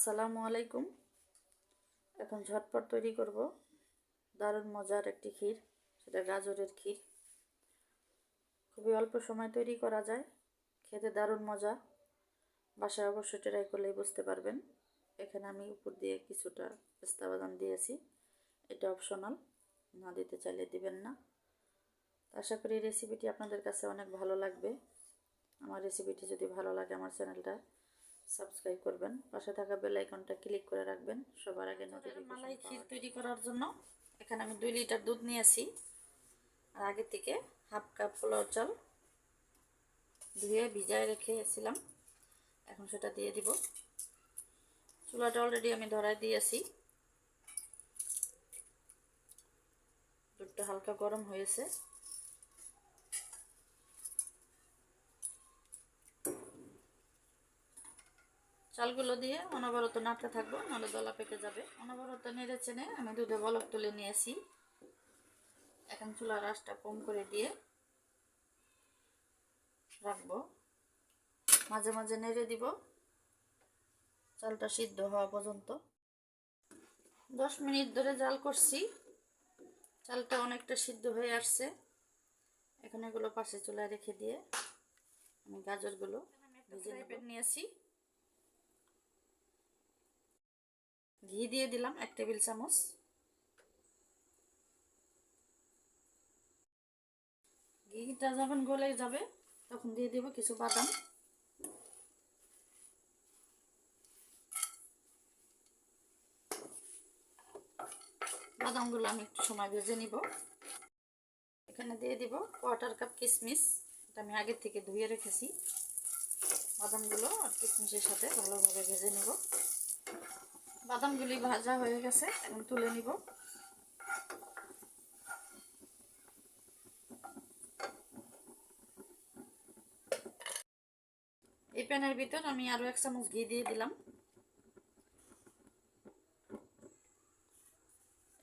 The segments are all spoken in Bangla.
আসসালামু আলাইকুম। এখন ঝটপট তৈরি করব। দারুণ মজার একটি ক্ষীর, সেটা গাজরের ক্ষীর। খুবই অল্প সময় তৈরি করা যায়। খেতে দারুণ মজা। বাসায় অবশ্যই ট্রাই করলেই বুঝতে পারবেন। এখানে আমি উপর দিয়ে কিছুটা পেস্তা বাদাম দিয়েছি। এটা অপশনাল, না দিতে চাইলে দিবেন না। আশা করি রেসিপিটি আপনাদের কাছে অনেক ভালো লাগবে। আমার রেসিপিটি যদি ভালো লাগে, আমার চ্যানেলটা সাবস্ক্রাইব করবেন। পাশে থাকা বেল আইকনটা ক্লিক করে রাখবেন। সবার আগে নোটিফিকেশন মালাই ক্ষীর তৈরি করার জন্য এখানে আমি দুই লিটার দুধ নিয়েছি। আর আগে থেকে হাফ কাপ পোলাও চাল ধুয়ে ভিজায় রেখেছিলাম। এখন সেটা দিয়ে দিব। চুলাটা অলরেডি আমি ধরায় দিয়েছি। দুধটা হালকা গরম হয়েছে। চালগুলো দিয়ে অনবরত নাড়তে থাকব, নাহলে দলা পেকে যাবে। অনবরত নেড়ে চেনে আমি দুধে বলক তুলে নিয়েছি এখন চুলার আঁচটা কম করে দিয়ে রাখব। মাঝে মাঝে নেড়ে দিব। চালটা সিদ্ধ হওয়া পর্যন্ত। দশ মিনিট ধরে জাল করছি। চালটা অনেকটা সিদ্ধ হয়ে আসছে। এখন এগুলো পাশে চুলায় রেখে দিয়ে আমি গাজরগুলো ভেজে নিয়েছি ঘি দিয়ে দিলাম এক টেবিল চামচ। ঘিটা যখন গলে যাবে, তখন দিয়ে দেব কিছু বাদাম। বাদামগুলো আমি একটু সময় ভেজে নিব। এখানে দিয়ে দিব কোয়ার্টার কাপ কিশমিশ এটা আমি আগের থেকে ধুয়ে রেখেছি। বাদামগুলো আর কিশমিশের সাথে ভালোভাবে ভেজে নিব। বাদামগুলি ভাজা হয়ে গেছে তুলে নিব। এই প্যানের ভিতর আমি আরও এক চামচ ঘি দিয়ে দিলাম।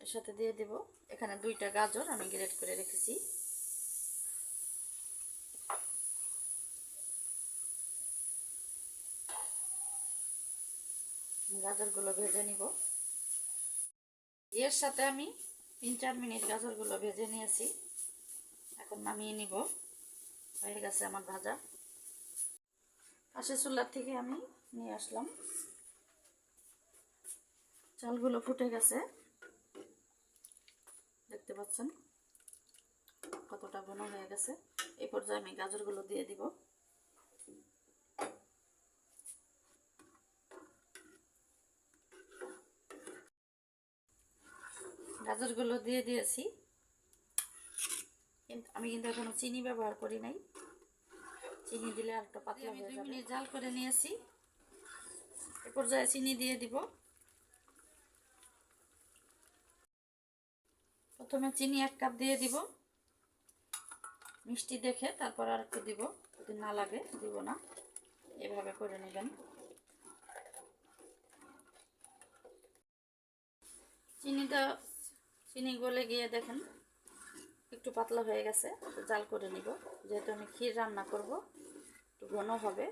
এর সাথে দিয়ে দেব। এখানে দুইটা গাজর আমি গ্রেট করে রেখেছি। গাজরগুলো ভেজে নিব। এর সাথে আমি তিন চার মিনিট গাজরগুলো ভেজে নিয়েছি। এখন নামিয়ে নিব। হয়ে গেছে আমার ভাজা। পাশে চুলার থেকে আমি নিয়ে আসলাম। চালগুলো ফুটে গেছে। দেখতে পাচ্ছেন? কতটা ঘন হয়ে গেছে। এই পর্যায়ে আমি গাজরগুলো দিয়ে দিব। গাজরগুলো দিয়ে দিয়েছি। কিন্তু আমি কিন্তু এখনও চিনি ব্যবহার করি নাই। চিনি দিলে আর একটু পাতলা হয়ে যাবে। মিনিট জাল করে নিয়েছি। এ পর্যায়ে চিনি দিয়ে দিব। প্রথমে চিনি এক কাপ দিয়ে দিব। মিষ্টি দেখে তারপর আর একটু দিব। যদি না লাগে দিব না। এভাবে করে নেবেন। চিনিটা চিনি গলে গিয়ে দেখেন একটু পাতলা হয়ে গেছে জাল করে নিব। যেহেতু আমি ক্ষীর রান্না করব, একটু ঘন হবে।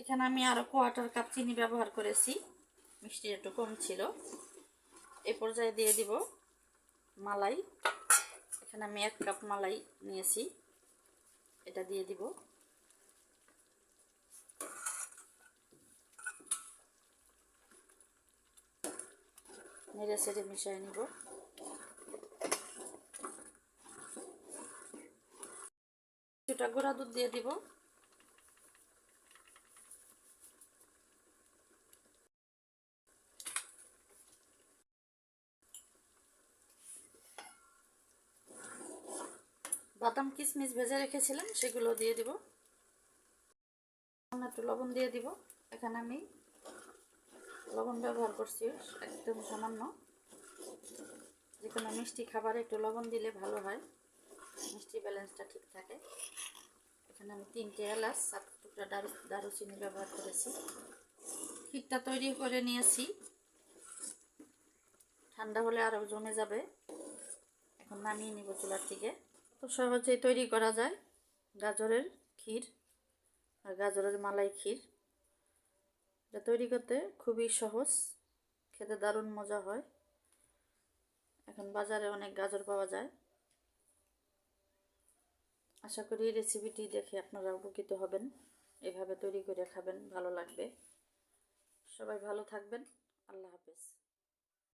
এখানে আমি আরও কোয়াটার কাপ চিনি ব্যবহার করেছি, মিষ্টি একটু কম ছিল। এ পর্যায়ে দিয়ে দিব মালাই। এখানে আমি এক কাপ মালাই নিয়েছি, এটা দিয়ে দিব। নেড়ে সেড়ে মিশিয়ে নিব। কিছুটা গুঁড়া দুধ দিয়ে দিব। বাদাম কিশমিশ ভেজে রেখেছিলাম, সেগুলো দিয়ে দিব। একটু লবণ দিয়ে দিব। এখানে আমি লবণ ব্যবহার করছি, একদম সামান্য। যে কোনো মিষ্টি খাবারে একটু লবণ দিলে ভালো হয়। মিষ্টি ব্যালেন্সটা ঠিক থাকে। এখানে আমি তিনটে এলাচ, সাত টুকরা দারু, দারুচিনি ব্যবহার করেছি। ক্ষীরটা তৈরি করে নিয়েছি। ঠান্ডা হলে আরও জমে যাবে। এখন নামিয়ে নিব চুলার থেকে তো সহজেই তৈরি করা যায় গাজরের ক্ষীর আর গাজরের মালাই ক্ষীর। এটা তৈরি করতে খুবই সহজ। খেতে দারুণ মজা হয়। এখন বাজারে অনেক গাজর পাওয়া যায়। আশা করি রেসিপিটি দেখে আপনারা উপকৃত হবেন। এভাবে তৈরি করে খাবেন, ভালো লাগবে। সবাই ভালো থাকবেন। আল্লাহ হাফেজ।